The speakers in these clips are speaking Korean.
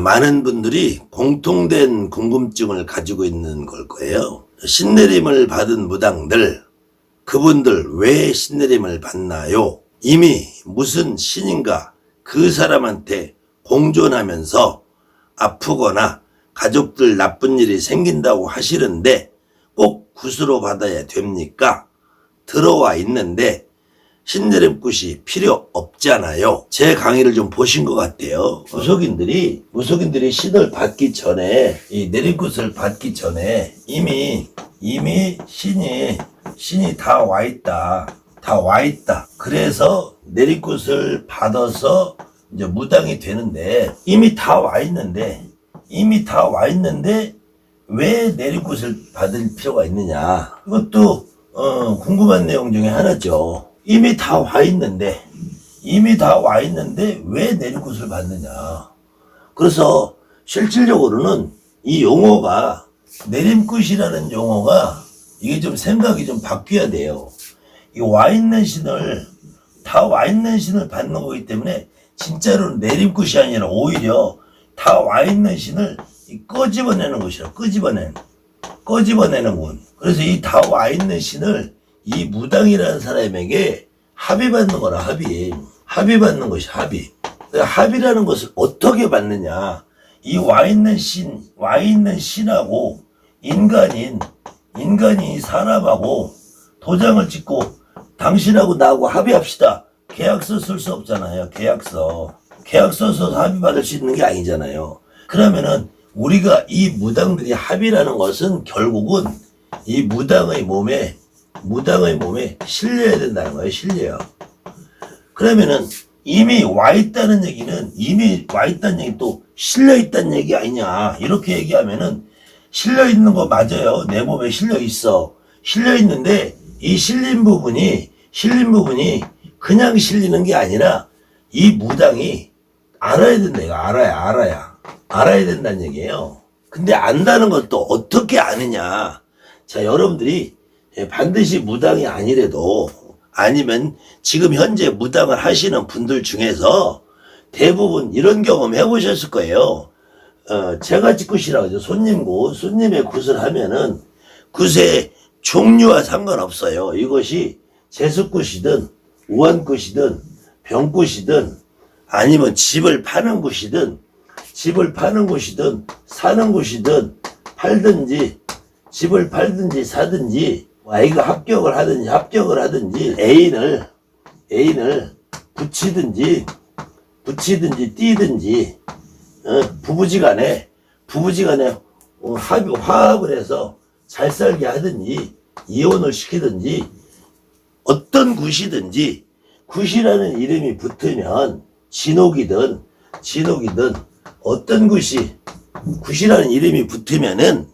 많은 분들이 공통된 궁금증을 가지고 있는 걸 거예요. 신내림을 받은 무당들, 그분들 왜 신내림을 받나요? 이미 무슨 신인가 그 사람한테 공존하면서 아프거나 가족들 나쁜 일이 생긴다고 하시는데 꼭 구스로 받아야 됩니까? 들어와 있는데 신내림굿이 필요 없잖아요. 제 강의를 좀 보신 것 같아요. 무속인들이 무속인들이 신을 받기 전에 이 내림굿을 받기 전에 이미 이미 신이 신이 다 와 있다. 다 와 있다. 그래서 내림굿을 받아서 이제 무당이 되는데 이미 다 와 있는데 이미 다 와 있는데 왜 내리굿을 받을 필요가 있느냐. 이것도 어, 궁금한 내용 중에 하나죠. 이미 다 와 있는데 이미 다 와 있는데 왜 내리굿을 받느냐. 그래서 실질적으로는 이 용어가 내림굿이라는 용어가 이게 좀 생각이 좀 바뀌어야 돼요. 이 와 있는 신을 다 와 있는 신을 받는 거기 때문에 진짜로 내림굿이 아니라 오히려 다 와 있는 신을 이 끄집어내는 것이라 끄집어내는 끄집어내는 군. 그래서 이 다 와 있는 신을 이 무당이라는 사람에게 합의 받는 거라 합의. 합의 받는 것이 합의. 그 합의라는 것을 어떻게 받느냐? 이 와 있는 신, 와 있는 신하고 인간인 인간이 사람하고 도장을 찍고 당신하고 나하고 합의합시다. 계약서 쓸 수 없잖아요. 계약서. 계약서 써서 합의 받을 수 있는 게 아니잖아요. 그러면은 우리가 이 무당들이 합의라는 것은 결국은 이 무당의 몸에 무당의 몸에 실려야 된다는 거예요. 실려요. 그러면은 이미 와 있다는 얘기는 이미 와 있다는 얘기 또 실려 있다는 얘기 아니냐. 이렇게 얘기하면은 실려 있는 거 맞아요. 내 몸에 실려 있어. 실려 있는데 이 실린 부분이 실린 부분이 그냥 실리는 게 아니라 이 무당이 알아야 된다 이거 알아야 알아야. 알아야 된다는 얘기예요. 근데 안다는 것도 어떻게 아느냐. 자 여러분들이 예, 반드시 무당이 아니래도 아니면 지금 현재 무당을 하시는 분들 중에서 대부분 이런 경험 해보셨을 거예요. 어, 제가 짓굿이라고 하죠. 손님 굿, 손님의 굿을 하면은 굿의 종류와 상관없어요. 이것이 제수굿이든 우한굿이든 병굿이든 아니면 집을 파는 굿이든 집을 파는 곳이든 사는 곳이든 팔든지 집을 팔든지 사든지 아이가 합격을 하든지 합격을 하든지 애인을 애인을 붙이든지 붙이든지 띄든지 어, 부부지간에 부부지간에 어, 합 화합을 해서 잘 살게 하든지 이혼을 시키든지 어떤 굿이든지 굿이라는 이름이 붙으면 진옥이든 진옥이든 어떤 굿이 굿이라는 이름이 붙으면은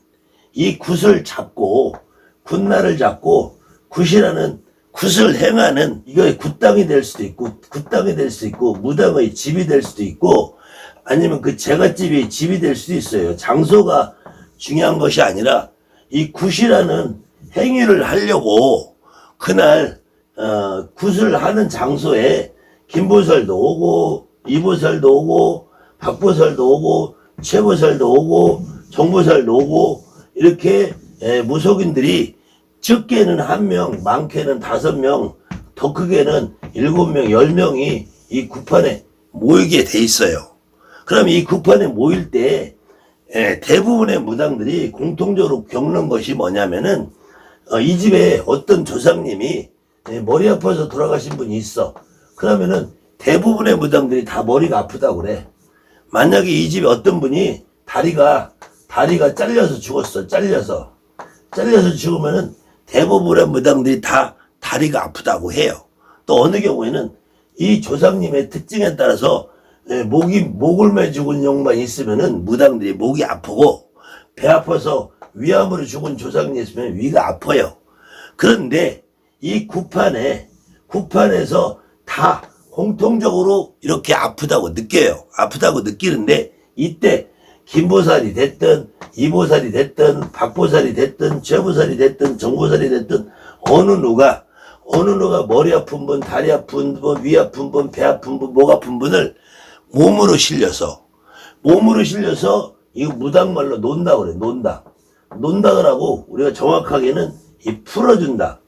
이 굿을 잡고 굿날을 잡고 굿이라는 굿을 행하는 이거 굿당이 될 수도 있고 굿당이 될 수도 있고 무당의 집이 될 수도 있고 아니면 그 제갓집이 집이 될 수도 있어요. 장소가 중요한 것이 아니라 이 굿이라는 행위를 하려고 그날 어, 굿을 하는 장소에 김보살도 오고 이보살도 오고 박보살도 오고 최보살도 오고 정보살도 오고 이렇게 에, 무속인들이 적게는 한 명, 많게는 다섯 명, 더 크게는 일곱 명, 열 명이 이 구판에 모이게 돼 있어요. 그럼 이 구판에 모일 때 에, 대부분의 무당들이 공통적으로 겪는 것이 뭐냐면은 어, 이 집에 어떤 조상님이 에, 머리 아파서 돌아가신 분이 있어. 그러면은 대부분의 무당들이 다 머리가 아프다고 그래. 만약에 이 집에 어떤 분이 다리가 다리가 잘려서 죽었어. 잘려서 잘려서 죽으면은 대부분의 무당들이 다 다리가 아프다고 해요. 또 어느 경우에는 이 조상님의 특징에 따라서 예, 목이 목을 매 죽은 용만 있으면은 무당들이 목이 아프고 배 아파서 위암으로 죽은 조상님 있으면 위가 아파요. 그런데 이 구판에 구판에서 다 공통적으로 이렇게 아프다고 느껴요. 아프다고 느끼는데 이때 김보살이 됐든 이보살이 됐든 박보살이 됐든 최보살이 됐든 정보살이 됐든 어느 누가 어느 누가 머리 아픈 분, 다리 아픈 분, 위 아픈 분, 배 아픈 분, 목 아픈 분을 몸으로 실려서 몸으로 실려서 이거 무당말로 논다 그래 논다. 논다 그러고 우리가 정확하게는 이 풀어준다.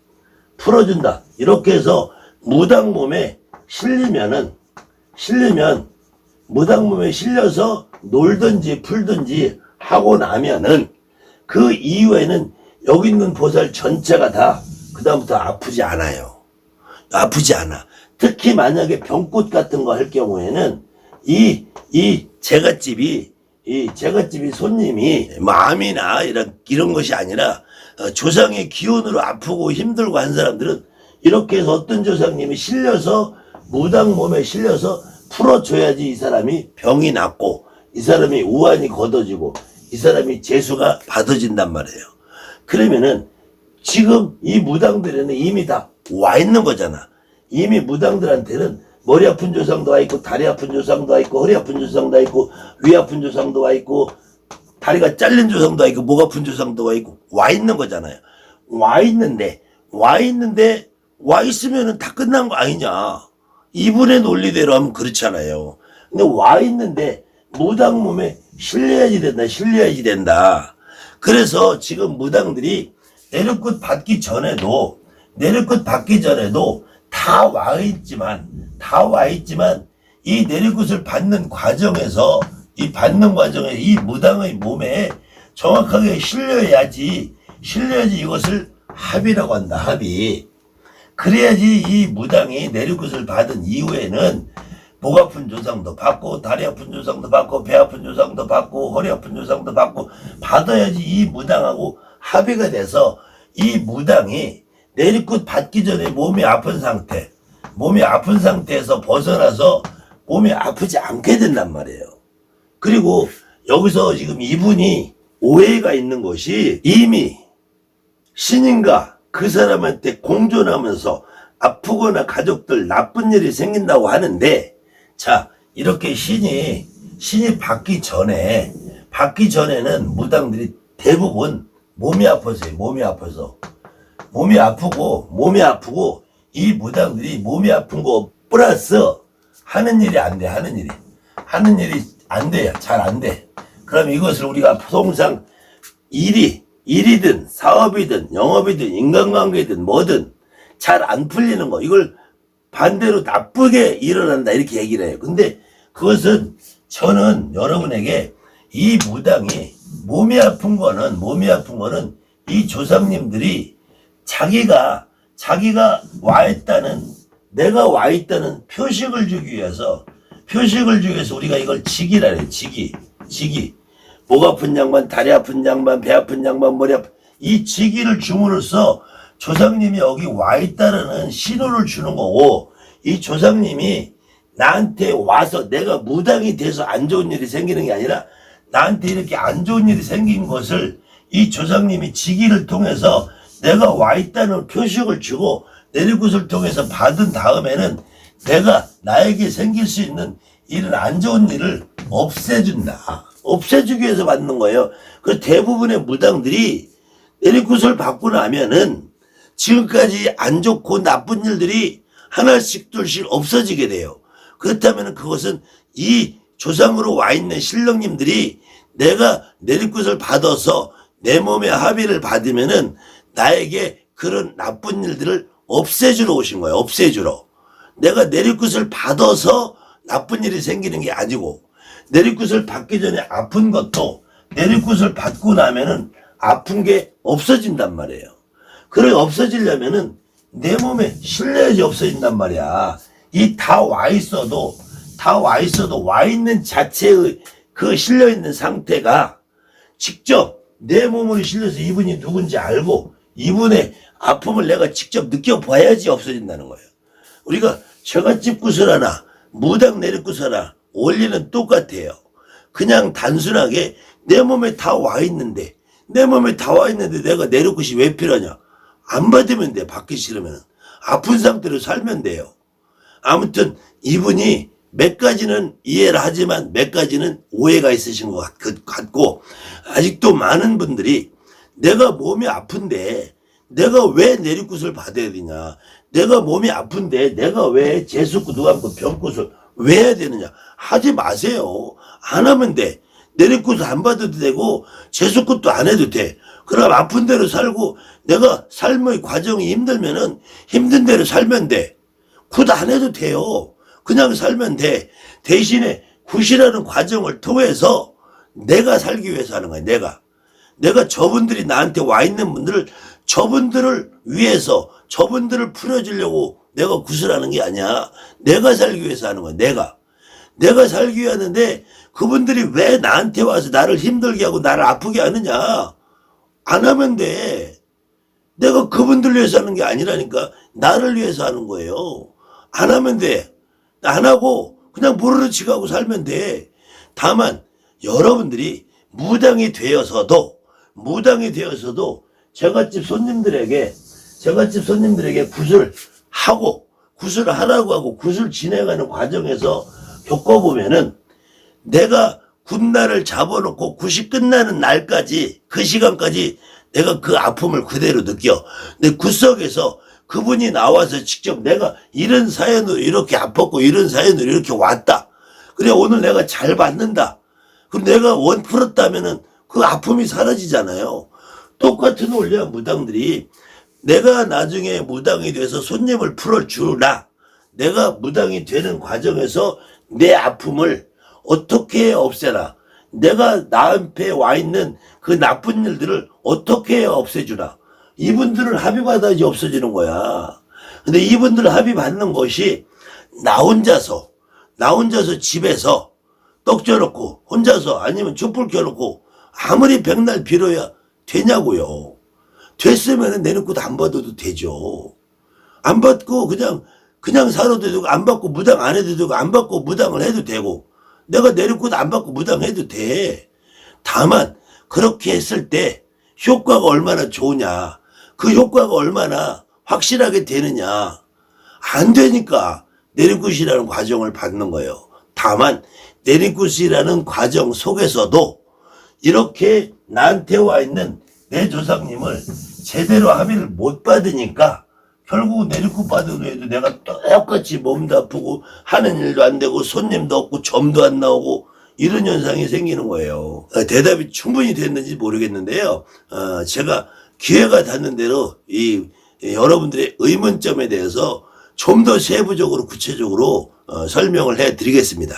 풀어준다. 이렇게 해서 무당 몸에 실리면은 실리면 무당 몸에 실려서 놀든지 풀든지 하고 나면은 그 이후에는 여기 있는 보살 전체가 다 그다음부터 아프지 않아요. 아프지 않아. 특히 만약에 병꽃 같은 거 할 경우에는 이, 이 제갓집이, 이 제갓집이 손님이 마음이나 이런, 이런 것이 아니라 어, 조상의 기운으로 아프고 힘들고 한 사람들은 이렇게 해서 어떤 조상님이 실려서 무당 몸에 실려서 풀어줘야지 이 사람이 병이 낫고 이 사람이 우환이 걷어지고 이 사람이 재수가 받아진단 말이에요. 그러면은 지금 이 무당들에는 이미 다 와 있는 거잖아. 이미 무당들한테는 머리 아픈 조상도 와 있고 다리 아픈 조상도 와 있고 허리 아픈 조상도 와 있고 위 아픈 조상도 와 있고 다리가 잘린 조상도 와 있고 목 아픈 조상도 와 있고 와 있는 거잖아요. 와 있는데 와 있는데 와 있으면은 다 끝난 거 아니냐. 이분의 논리대로 하면 그렇잖아요. 근데 와 있는데 무당 몸에 실려야지 된다. 실려야지 된다. 그래서 지금 무당들이 내려꽃 받기 전에도 내려꽃 받기 전에도 다 와 있지만 다 와 있지만 이 내려꽃을 받는 과정에서 이 받는 과정에 이 무당의 몸에 정확하게 실려야지 실려야지 이것을 합의라고 한다 합의 그래야지 이 무당이 내리굿을 받은 이후에는 목 아픈 조상도 받고 다리 아픈 조상도 받고 배 아픈 조상도 받고 허리 아픈 조상도 받고 받아야지 이 무당하고 합의가 돼서 이 무당이 내리굿 받기 전에 몸이 아픈 상태 몸이 아픈 상태에서 벗어나서 몸이 아프지 않게 된단 말이에요. 그리고 여기서 지금 이분이 오해가 있는 것이 이미 신인가 그 사람한테 공존하면서 아프거나 가족들 나쁜 일이 생긴다고 하는데 자 이렇게 신이 신이 받기 전에 받기 전에는 무당들이 대부분 몸이 아파서요 몸이 아파서. 몸이 아프고 몸이 아프고 이 무당들이 몸이 아픈 거 플러스 하는 일이 안 돼 하는 일이. 하는 일이 안 돼요 잘 안 돼. 그럼 이것을 우리가 통상 일이 일이든 사업이든 영업이든 인간관계든 뭐든 잘 안 풀리는 거 이걸 반대로 나쁘게 일어난다 이렇게 얘기를 해요. 근데 그것은 저는 여러분에게 이 무당이 몸이 아픈 거는 몸이 아픈 거는 이 조상님들이 자기가 자기가 와 있다는 내가 와 있다는 표식을 주기 위해서 표식을 주기 위해서 우리가 이걸 직이라 해요. 직이 직이 목 아픈 양반, 다리 아픈 양반, 배 아픈 양반, 머리 아픈 이 직위를 줌으로써 조상님이 여기 와 있다는 신호를 주는 거고 이 조상님이 나한테 와서 내가 무당이 돼서 안 좋은 일이 생기는 게 아니라 나한테 이렇게 안 좋은 일이 생긴 것을 이 조상님이 직위를 통해서 내가 와 있다는 표식을 주고 내리굿을 통해서 받은 다음에는 내가 나에게 생길 수 있는 이런 안 좋은 일을 없애준다. 없애주기 위해서 받는 거예요. 그 대부분의 무당들이 내리굿을 받고 나면은 지금까지 안 좋고 나쁜 일들이 하나씩 둘씩 없어지게 돼요. 그렇다면 그것은 이 조상으로 와 있는 신령님들이 내가 내리굿을 받아서 내 몸의 합의를 받으면은 나에게 그런 나쁜 일들을 없애주러 오신 거예요. 없애주러. 내가 내리굿을 받아서 나쁜 일이 생기는 게 아니고 내리굿을 받기 전에 아픈 것도 내리굿을 받고 나면은 아픈 게 없어진단 말이에요. 그래 없어지려면은 내 몸에 실내야지 없어진단 말이야. 이 다 와 있어도 다 와 있어도 와 있는 자체의 그 실려 있는 상태가 직접 내 몸으로 실려서 이분이 누군지 알고 이분의 아픔을 내가 직접 느껴봐야지 없어진다는 거예요. 우리가 처갓집 구슬 하나 무당 내리구슬하나 원리는 똑같아요. 그냥 단순하게 내 몸에 다 와 있는데 내 몸에 다 와 있는데 내가 내리굿이 왜 필요하냐? 안 받으면 돼. 받기 싫으면 아픈 상태로 살면 돼요. 아무튼 이분이 몇 가지는 이해를 하지만 몇 가지는 오해가 있으신 것 같- 그- 같고 아직도 많은 분들이 내가 몸이 아픈데 내가 왜 내리굿을 받아야 되냐 내가 몸이 아픈데 내가 왜 재수구 누가 그 병굿을 왜 해야 되느냐? 하지 마세요. 안 하면 돼. 내리굿 안 받아도 되고 재수굿도 안 해도 돼. 그럼 아픈 대로 살고 내가 삶의 과정이 힘들면은 힘든 대로 살면 돼. 굿안 해도 돼요. 그냥 살면 돼. 대신에 굿이라는 과정을 통해서 내가 살기 위해서 하는 거야. 내가. 내가 저분들이 나한테 와 있는 분들을 저분들을 위해서 저분들을 풀어주려고 내가 구슬하는 게 아니야. 내가 살기 위해서 하는 거야. 내가. 내가 살기 위해 하는데 그분들이 왜 나한테 와서 나를 힘들게 하고 나를 아프게 하느냐. 안 하면 돼. 내가 그분들 위해서 하는 게 아니라니까 나를 위해서 하는 거예요. 안 하면 돼. 안 하고 그냥 모르르치 하고 살면 돼. 다만 여러분들이 무당이 되어서도 무당이 되어서도 제갓집 손님들에게 제갓집 손님들에게 굿을 하고 굿을 하라고 하고 굿을 진행하는 과정에서 겪어보면은 내가 굿날을 잡아놓고 굿이 끝나는 날까지 그 시간까지 내가 그 아픔을 그대로 느껴. 내 굿속에서 그분이 나와서 직접 내가 이런 사연으로 이렇게 아팠고 이런 사연으로 이렇게 왔다. 그래 오늘 내가 잘 받는다. 그럼 내가 원 풀었다면은 그 아픔이 사라지잖아요. 똑같은 원리야 무당들이 내가 나중에 무당이 돼서 손님을 풀어주라. 내가 무당이 되는 과정에서 내 아픔을 어떻게 없애라. 내가 나한테 와 있는 그 나쁜 일들을 어떻게 없애주라. 이분들을 합의받아야지 없어지는 거야. 근데 이분들 합의받는 것이 나 혼자서, 나 혼자서 집에서 떡 쪄놓고, 혼자서 아니면 촛불 켜놓고, 아무리 백날 빌어야 되냐고요. 됐으면 내놓고도 안 받아도 되죠. 안 받고 그냥 그냥 살아도 되고 안 받고 무당 안 해도 되고 안 받고 무당을 해도 되고 내가 내놓고도 안 받고 무당 해도 돼. 다만 그렇게 했을 때 효과가 얼마나 좋으냐. 그 효과가 얼마나 확실하게 되느냐. 안 되니까 내리굿이라는 과정을 받는 거예요. 다만 내리굿이라는 과정 속에서도 이렇게 나한테 와 있는 내 조상님을 제대로 합의를 못 받으니까 결국 내리굿 받은 후에도 내가 똑같이 몸도 아프고 하는 일도 안 되고 손님도 없고 점도 안 나오고 이런 현상이 생기는 거예요. 어, 대답이 충분히 됐는지 모르겠는데요. 어, 제가 기회가 닿는 대로 이, 이 여러분들의 의문점에 대해서 좀 더 세부적으로 구체적으로 어, 설명을 해 드리겠습니다.